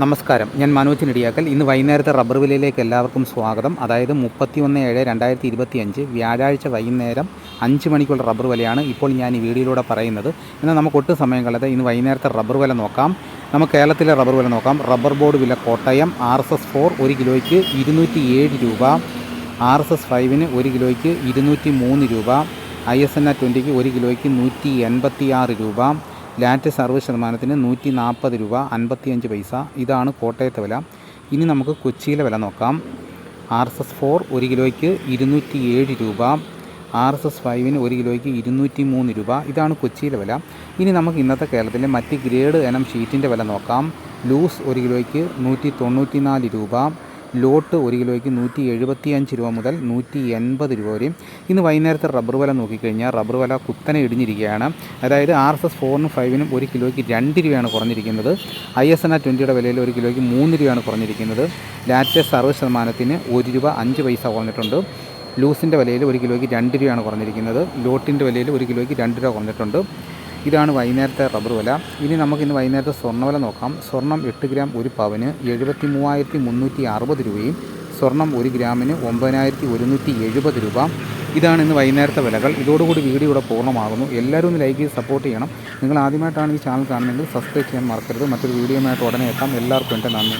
നമസ്കാരം. ഞാൻ മനോജ് നെടിയാക്കൽ. ഇന്ന് വൈകുന്നേരത്തെ റബ്ബർ വിലയിലേക്ക് എല്ലാവർക്കും സ്വാഗതം. അതായത് മുപ്പത്തി ഒന്ന് ഏഴ് രണ്ടായിരത്തി ഇരുപത്തി അഞ്ച് വ്യാഴാഴ്ച വൈകുന്നേരം അഞ്ച് മണിക്കുള്ള റബ്ബർ വിലയാണ് ഇപ്പോൾ ഞാൻ ഈ വീഡിയോയിലൂടെ പറയുന്നത്. എന്നാൽ നമുക്ക് ഒട്ടും സമയം കളയാതെ ഇന്ന് വൈകുന്നേരത്തെ റബ്ബർ വില നോക്കാം. നമുക്ക് കേരളത്തിലെ റബ്ബർ വില നോക്കാം. റബ്ബർ ബോർഡ് വില Kottayam R S S four ഒരു കിലോയ്ക്ക് ഇരുന്നൂറ്റി ഏഴ് രൂപ. ആർ എസ് എസ് ഫൈവിന് ഒരു കിലോയ്ക്ക് ഇരുന്നൂറ്റി മൂന്ന് രൂപ. ഐ എസ് എൻ ആ ട്വന്റിക്ക് ഒരു കിലോയ്ക്ക് നൂറ്റി എൺപത്തി ആറ് രൂപ. ലാറ്റ് സർവ ശതമാനത്തിന് നൂറ്റി നാൽപ്പത് രൂപ അൻപത്തിയഞ്ച് പൈസ. ഇതാണ് കോട്ടയത്തെ വില. ഇനി നമുക്ക് കൊച്ചിയിലെ വില നോക്കാം. ആർ എസ് എസ് ഫോർ ഒരു കിലോയ്ക്ക് ഇരുന്നൂറ്റി ഏഴ് രൂപ. ആർ എസ് എസ് ഫൈവിന് ഒരു കിലോയ്ക്ക് ഇരുന്നൂറ്റി മൂന്ന് രൂപ. ഇതാണ് കൊച്ചിയിലെ വില. ഇനി നമുക്ക് ഇന്നത്തെ കേരളത്തിലെ മറ്റ് ഗ്രേഡ് ഇനം ഷീറ്റിന്റെ വില നോക്കാം. ലൂസ് ഒരു കിലോയ്ക്ക് നൂറ്റി തൊണ്ണൂറ്റി നാല് രൂപ. ലോട്ട് ഒരു കിലോയ്ക്ക് നൂറ്റി എഴുപത്തി അഞ്ച് രൂപ മുതൽ നൂറ്റി എൺപത് രൂപ വരെയും. ഇന്ന് വൈകുന്നേരത്തെ റബ്ബർ വില നോക്കിക്കഴിഞ്ഞാൽ റബ്ബർ വില കുത്തനെ ഇടിഞ്ഞിരിക്കുകയാണ്. അതായത് ആർ എസ് എസ് ഫോറിനും ഫൈവിനും ഒരു കിലോയ്ക്ക് രണ്ട് രൂപയാണ് കുറഞ്ഞിരിക്കുന്നത്. ഐ എസ് എൻ ആർ ട്വന്റിയുടെ വിലയിൽ ഒരു കിലോയ്ക്ക് മൂന്ന് രൂപയാണ് കുറഞ്ഞിരിക്കുന്നത്. ലാറ്റസ്റ്റ് അറുപത് ശതമാനത്തിന് ഒരു രൂപ അഞ്ച് പൈസ കുറഞ്ഞിട്ടുണ്ട്. ലൂസിന്റെ വിലയിൽ ഒരു കിലോയ്ക്ക് രണ്ട് രൂപയാണ് കുറഞ്ഞിരിക്കുന്നത്. ലോട്ടിന്റെ വിലയിൽ ഒരു കിലോയ്ക്ക് രണ്ട് രൂപ കുറഞ്ഞിട്ടുണ്ട്. ഇതാണ് വൈകുന്നേരത്തെ റബ്ബർ വില. ഇനി നമുക്ക് ഇന്ന് വൈകുന്നേരത്തെ സ്വർണവില നോക്കാം. സ്വർണം എട്ട് ഗ്രാം ഒരു പവന് എഴുപത്തി മൂവായിരത്തി മുന്നൂറ്റി അറുപത് രൂപയും സ്വർണം ഒരു ഗ്രാമിന് ഒമ്പതിനായിരത്തി ഒരുന്നൂറ്റി എഴുപത് രൂപ. ഇതാണ് ഇന്ന് വൈകുന്നേരത്തെ വിലകൾ. ഇതോടുകൂടി വീഡിയോ ഇവിടെ പൂർണമാകുന്നു. എല്ലാവരും ഒന്ന് ലൈക്ക് ചെയ്ത് സപ്പോർട്ട് ചെയ്യണം. നിങ്ങൾ ആദ്യമായിട്ടാണ് ഈ ചാനൽ കാണുന്നതെങ്കിൽ സബ്സ്ക്രൈബ് ചെയ്യാൻ മറക്കരുത്. മറ്റൊരു വീഡിയോയുമായിട്ട് ഉടനെ എത്താം. എല്ലാവർക്കും എന്റെ നന്ദി.